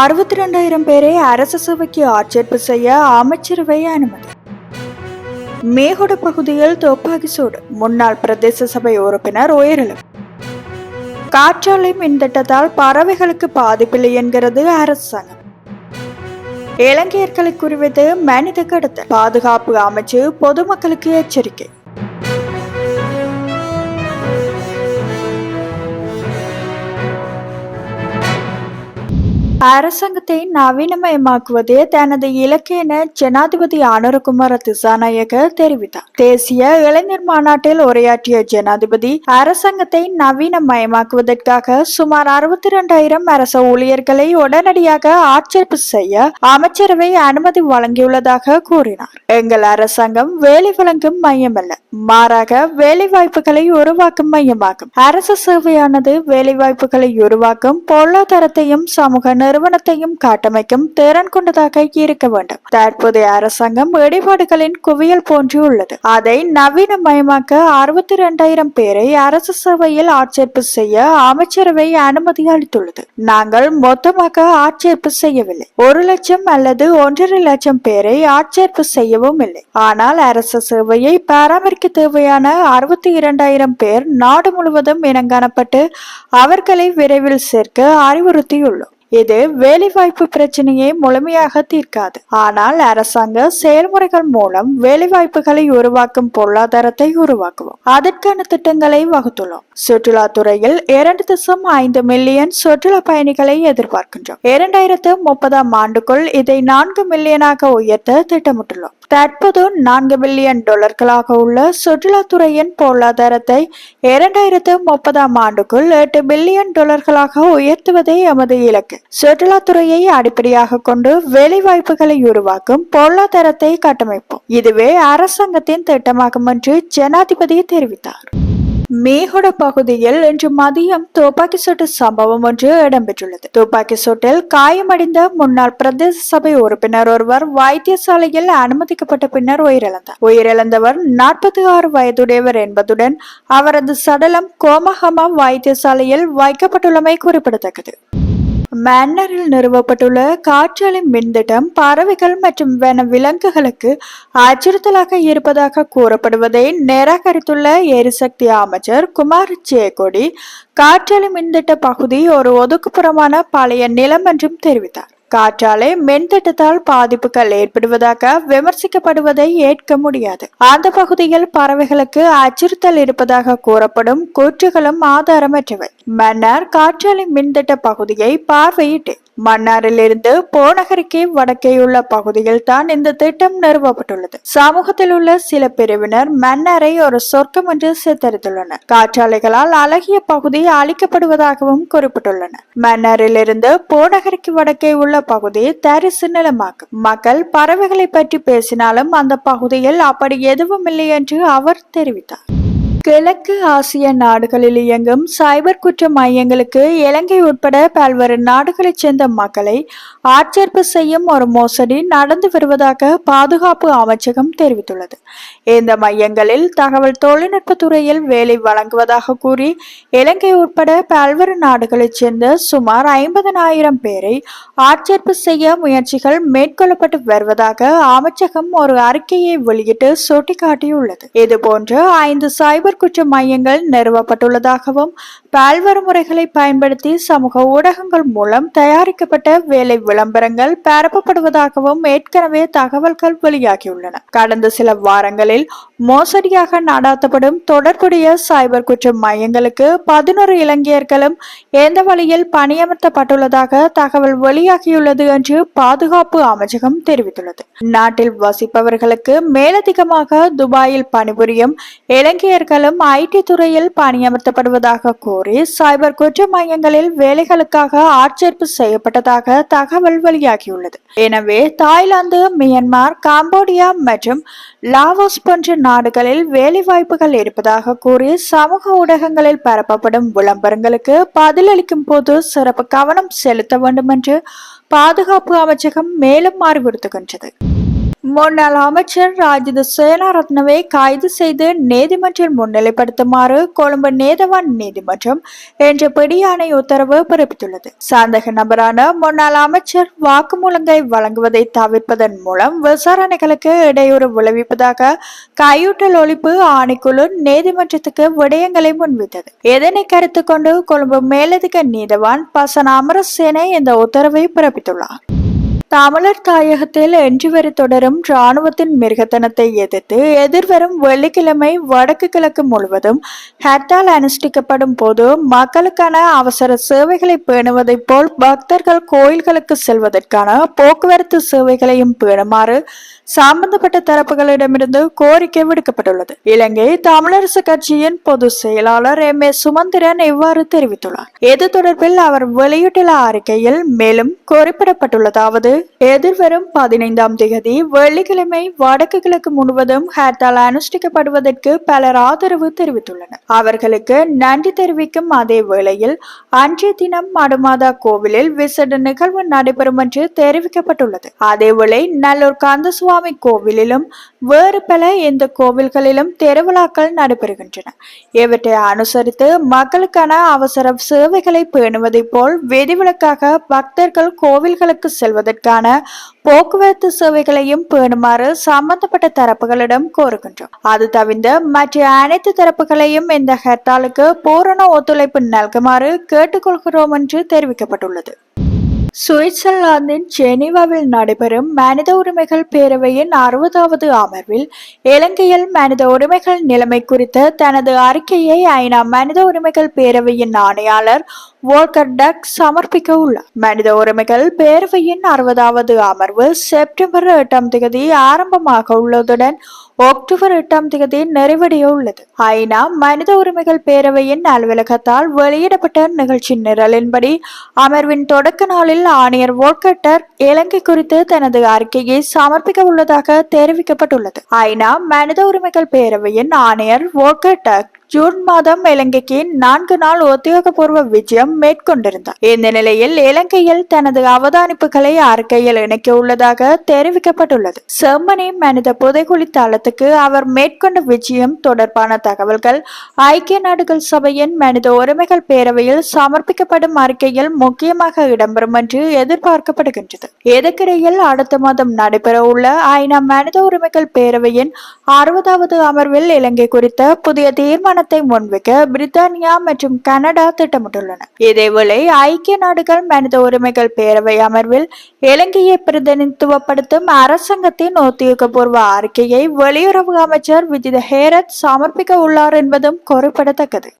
அறுபத்தி ரெண்டாயிரம் பேரை அரசு சேவைக்கு ஆட்சேர்ப்பு செய்ய அமைச்சரவை அனுமதி. மேகோட பகுதியில் துப்பாக்கி சூடு. முன்னாள் பிரதேச சபை உறுப்பினர் உயிரிழப்பு. காற்றாலை மின் திட்டத்தால் பறவைகளுக்கு பாதிப்பில்லை என்கிறது அரசாங்கம். இலங்கையர்களை குறிவைத்து மனித கடத்தல். பாதுகாப்பு அமைச்சு பொதுமக்களுக்கு எச்சரிக்கை. அரசாங்கத்தை நவீனமயமாக்குவதே தனது இலக்கு என ஜனாதிபதி அனுரகுமார திசாநாயக தெரிவித்தார். தேசிய இளைஞர் மாநாட்டில் உரையாற்றிய ஜனாதிபதி அரசாங்கத்தை நவீனமயமாக்குவதற்காக சுமார் அறுபத்தி இரண்டாயிரம் அரச ஊழியர்களை உடனடியாக ஆட்சேர்ப்பு செய்ய அமைச்சரவை அனுமதி வழங்கியுள்ளதாக கூறினார். எங்கள் அரசாங்கம் வேலை வழங்கும் மையமல்ல மாறாக வேலை வாய்ப்புகளை உருவாக்கும் மையமாகும். அரசு சேவையானது வேலை வாய்ப்புகளை உருவாக்கும் பொருளாதாரத்தையும் சமூக நிறுவனத்தையும் காட்டமைக்கும் திறன் கொண்டதாக இருக்க வேண்டும். தற்போதைய அரசாங்கம் இடிபாடுகளின் குவியல் போன்று உள்ளது. அதை நவீனமயமாக்க அறுபத்தி இரண்டாயிரம் பேரை அரசு சபையில் ஆட்சேர்ப்பு செய்ய அமைச்சரவை அனுமதி அளித்துள்ளது. நாங்கள் மொத்தமாக ஆட்சேர்ப்பு செய்யவில்லை. ஒரு லட்சம் அல்லது ஒன்றரை லட்சம் பேரை ஆட்சேர்ப்பு செய்யவும் இல்லை. ஆனால் அரசு சேவையை பராமரிக்க தேவையான அறுபத்தி இரண்டாயிரம் பேர் நாடு முழுவதும் இனங்காணப்பட்டு அவர்களை விரைவில் சேர்க்க அறிவுறுத்தியுள்ளோம். இது வேலைவாய்ப்பு பிரச்சனையை முழுமையாக தீர்க்காது. ஆனால் அரசாங்க செயல்முறைகள் மூலம் வேலைவாய்ப்புகளை உருவாக்கும் பொருளாதாரத்தை உருவாக்குவோம். அதற்கான திட்டங்களை வகுத்துள்ளோம். சுற்றுலாத்துறையில் இரண்டு தசம் ஐந்து மில்லியன் சுற்றுலா பயணிகளை எதிர்பார்க்கின்றோம். இரண்டாயிரத்து முப்பதாம் ஆண்டுக்குள் இதை நான்கு மில்லியனாக உயர்த்த திட்டமிட்டுள்ளோம். தற்போது நான்கு பில்லியன் டாலர்களாக உள்ள சுற்றுலாத்துறையின் பொருளாதாரத்தை இரண்டாயிரத்து முப்பதாம் ஆண்டுக்குள் எட்டு பில்லியன் டாலர்களாக உயர்த்துவதே எமது இலக்கு. சுற்றுலாத்துறையை அடிப்படையாக கொண்டு வேலைவாய்ப்புகளை உருவாக்கும் பொருளாதாரத்தை கட்டமைப்போம். இதுவே அரசாங்கத்தின் திட்டமாகும் என்று ஜனாதிபதி தெரிவித்தார். மேகொட பகுதியில் இன்று மதியம் துப்பாக்கி சூட்டு சம்பவம் ஒன்று இடம்பெற்றுள்ளது. துப்பாக்கி சூட்டில் காயமடைந்த முன்னாள் பிரதேச சபை உறுப்பினர் ஒருவர் வைத்தியசாலையில் அனுமதிக்கப்பட்ட பின்னர் உயிரிழந்தார். உயிரிழந்தவர் நாற்பத்தி ஆறு வயதுடையவர் என்பதுடன் அவரது சடலம் கோமஹமா வைத்தியசாலையில் வைக்கப்பட்டுள்ளமை குறிப்பிடத்தக்கது. மன்னரில் நிறுவப்பட்டுள்ள காற்றாலை மின்திட்டம் பறவைகள் மற்றும் வன விலங்குகளுக்கு அச்சுறுத்தலாக இருப்பதாக கூறப்படுவதை நிராகரித்துள்ள எரிசக்தி அமைச்சர் குமார் ஜெயக்கொடி காற்றாலை மின்திட்ட பகுதி ஒரு ஒதுக்குப்புறமான பழைய நிலம் என்றும் தெரிவித்தார். காற்றாலே மின்திட்டத்தால் பாதிப்புகள் ஏற்படுவதாக விமர்சிக்கப்படுவதை ஏற்க முடியாது. அந்த பகுதியில் பறவைகளுக்கு அச்சுறுத்தல் இருப்பதாக கூறப்படும் கூற்றுகளும் ஆதாரமற்றவை. மன்னர் காற்றாலை மின்திட்ட பகுதியை பார்வையிட்டு மன்னாரிலிருந்து போனகரிக்கு வடக்கேயுள்ள பகுதியில் தான் இந்த திட்டம் நிறுவப்பட்டுள்ளது. சமூகத்தில் உள்ள சில பிரிவினர் மன்னரை ஒரு சொர்க்கம் என்று சித்தரித்துள்ளனர். காற்றாலைகளால் அழகிய பகுதி அழிக்கப்படுவதாகவும் குறிப்பிட்டுள்ளனர். மன்னாரிலிருந்து போனகரிக்கு வடக்கே உள்ள பகுதி தரிசு நிலமாகும். மக்கள் பறவைகளை பற்றி பேசினாலும் அந்த பகுதியில் அப்படி எதுவும் இல்லை என்று அவர் தெரிவித்தார். கிழக்கு ஆசிய நாடுகளில் இயங்கும் சைபர் குற்ற மையங்களுக்கு இலங்கை உட்பட பல்வேறு நாடுகளைச் சேர்ந்த மக்களை ஆட்சேர்ப்பு செய்யும் ஒரு மோசடி நடந்து வருவதாக பாதுகாப்பு அமைச்சகம் தெரிவித்துள்ளது. இந்த மையங்களில் தகவல் தொழில்நுட்ப துறையில் வேலை வழங்குவதாக கூறி இலங்கை உட்பட பல்வேறு நாடுகளைச் சேர்ந்த சுமார் ஐம்பதனாயிரம் பேரை ஆட்சேர்ப்பு செய்ய முயற்சிகள் மேற்கொள்ளப்பட்டு வருவதாக அமைச்சகம் ஒரு அறிக்கையை வெளியிட்டு சுட்டிக்காட்டியுள்ளது. இதுபோன்று ஐந்து சைபர் குற்ற மையங்கள் நிறுவப்பட்டுள்ளதாகவும் பல்வேறு முறைகளை பயன்படுத்தி சமூக ஊடகங்கள் மூலம் தயாரிக்கப்பட்ட வேலை விளம்பரங்கள் பரப்பப்படுவதாகவும் ஏற்கனவே தகவல்கள் வெளியாகியுள்ளன. கடந்த சில வாரங்களில் மோசடியாக நடாத்தப்படும் தொடர்புடைய சைபர் குற்ற மையங்களுக்கு பதினோரு இலங்கையர்களும் எந்த வழியில் பணியமர்த்தப்பட்டுள்ளதாக தகவல் வெளியாகியுள்ளது என்று பாதுகாப்பு அமைச்சகம் தெரிவித்துள்ளது. நாட்டில் வசிப்பவர்களுக்கு மேலதிகமாக துபாயில் பணிபுரியும் இலங்கையர்களும் ஐடி துறையில் பணியமர்த்தப்படுவதாக கூறி சைபர் குற்ற மையங்களில் வேலைகளுக்காக ஆட்சேர்ப்பு செய்யப்பட்டதாக தகவல் வெளியாகியுள்ளது. எனவே தாய்லாந்து மியான்மர் காம்போடியா மற்றும் லாவோஸ் போன்ற நாடுகளில் வேலை வாய்ப்புகள் இருப்பதாக கூறி சமூக ஊடகங்களில் பரப்பப்படும் விளம்பரங்களுக்கு பதிலளிக்கும் போது சிறப்பு கவனம் செலுத்த வேண்டும் என்று பாதுகாப்பு அமைச்சகம் மேலும் அறிவுறுத்துகின்றது. முன்னாள் அமைச்சர் ராஜித சேனாரத்னவை கைது செய்து நீதிமன்றம் முன்னிலைப்படுத்துமாறு கொழும்பு நீதவான் நீதிமன்றம் என்ற பிடியாணை உத்தரவு பிறப்பித்துள்ளது. சந்தேக நபரான முன்னாள் அமைச்சர் வாக்குமூலங்களை வழங்குவதை தவிர்ப்பதன் மூலம் விசாரணைகளுக்கு இடையூறு விளைவிப்பதாக கையூட்டல் ஒழிப்பு ஆணைக்குழு நீதிமன்றத்துக்கு விடயங்களை முன்வைத்தது. இதனை கருத்து கொண்டு கொழும்பு மேலதிக நீதவான் பசன் அமரசேனை இந்த உத்தரவை பிறப்பித்துள்ளார். தமிழர் தாயகத்தில் என்று வரை தொடரும் ராணுவத்தின் மிருகத்தனத்தை எதிர்த்து எதிர்வரும் வெள்ளிக்கிழமை வடக்கு கிழக்கு முழுவதும் ஹர்த்தால் அனுஷ்டிக்கப்படும் போது மக்களுக்கான அவசர சேவைகளை பேணுவதைப் போல் பக்தர்கள் கோயில்களுக்கு செல்வதற்கான போக்குவரத்து சேவைகளையும் பேணுமாறு சம்பந்தப்பட்ட தரப்புகளிடமிருந்து கோரிக்கை விடுக்கப்பட்டுள்ளது. இலங்கை தமிழரசு கட்சியின் பொதுச் செயலாளர் எம். ஏ. சுமந்திரன் இவ்வாறு தெரிவித்துள்ளார். இது தொடர்பில் அவர் வெளியிட்டுள்ள அறிக்கையில் மேலும் குறிப்பிடப்பட்டுள்ளதாவது எதிர்வரும் பதினைந்தாம் தேதி வெள்ளிக்கிழமை வடக்கு கிழக்கு முழுவதும் ஹர்த்தால் அனுஷ்டிக்கப்படுவதற்கு பலர் ஆதரவு தெரிவித்துள்ளனர். அவர்களுக்கு நன்றி தெரிவிக்கும் அதே வேளையில் அன்றைய தினம் மடுமாதா கோவிலில் விசேட நிகழ்வு நடைபெறும் என்று தெரிவிக்கப்பட்டுள்ளது. அதேவேளை நல்லூர் கந்தசுவாமி கோவிலிலும் வேறு பல இந்த கோவில்களிலும் திருவிழாக்கள் நடைபெறுகின்றன. இவற்றை அனுசரித்து மக்களுக்கான அவசர சேவைகளை பேணுவதைப் போல் விதிவிலக்காக பக்தர்கள் கோவில்களுக்கு செல்வதற்கு செல்வதற்கான போக்குவரத்து சேவைகளையும் பேணுமாறு சம்பந்தப்பட்ட தரப்புகளிடம் கோருகின்றோம். அது தவிர்த்து மற்ற அனைத்து தரப்புகளையும் இந்த ஹர்த்தாலுக்கு பூரண ஒத்துழைப்பு நல்குமாறு கேட்டுக்கொள்கிறோம் என்று தெரிவிக்கப்பட்டுள்ளது. சுவிட்சர்லாந்தின் ஜெனீவாவில் நடைபெறும் மனித உரிமைகள் பேரவையின் அறுபதாவது அமர்வில் இலங்கையில் மனித உரிமைகள் நிலைமை குறித்த தனது அறிக்கையை ஐநா மனித உரிமைகள் பேரவையின் ஆணையாளர் வோல்கர் டக் சமர்ப்பிக்க உள்ளார். மனித உரிமைகள் பேரவையின் அறுபதாவது அமர்வு செப்டம்பர் எட்டாம் தேதி ஆரம்பமாக உள்ளதுடன் அக்டோபர் எட்டாம் தேதி நிறைவடைய உள்ளது. ஐநா மனித உரிமைகள் பேரவையின் அலுவலகத்தால் வெளியிடப்பட்ட நிகழ்ச்சி நிரலின்படி அமர்வின் தொடக்க நாளில் ஆணையர் வோல்கட்டர் இலங்கை குறித்து தனது அறிக்கையை சமர்ப்பிக்க உள்ளதாக தெரிவிக்கப்பட்டுள்ளது. ஐநா மனித உரிமைகள் பேரவையின் ஆணையர் வோல்கட்டர் ஜூன் மாதம் இலங்கைக்கு நான்கு நாள் உத்தியோகபூர்வ விஜயம் மேற்கொண்டிருந்தார். இந்த நிலையில் இலங்கையில் தனது அவதானிப்புகளை அறிக்கையில் இணைக்க உள்ளதாக தெரிவிக்கப்பட்டுள்ளது. செம்மனி மனித புதைகுழி தளத்துக்கு அவர் மேற்கொண்ட விஜயம் தொடர்பான தகவல்கள் ஐக்கிய நாடுகள் சபையின் மனித உரிமைகள் பேரவையில் சமர்ப்பிக்கப்படும் அறிக்கையில் முக்கியமாக இடம்பெறும் என்று எதிர்பார்க்கப்படுகின்றது. இதற்கிடையில் அடுத்த மாதம் நடைபெற உள்ள ஐநா மனித உரிமைகள் பேரவையின் அறுபதாவது அமர்வில் இலங்கை குறித்த புதிய தீர்மானம் தீர்மானத்தை முன்வைக்க பிரித்தானியா மற்றும் கனடா திட்டமிட்டுள்ளன. இதேவேளை ஐக்கிய நாடுகள் மனித உரிமைகள் பேரவை அமர்வில் இலங்கையை பிரதிநிதித்துவப்படுத்தும் அரசாங்கத்தின் உத்தியோகபூர்வ அறிக்கையை வெளியுறவு அமைச்சர் விஜித ஹேரத் சமர்ப்பிக்க உள்ளார் என்பதும் குறிப்பிடத்தக்கது.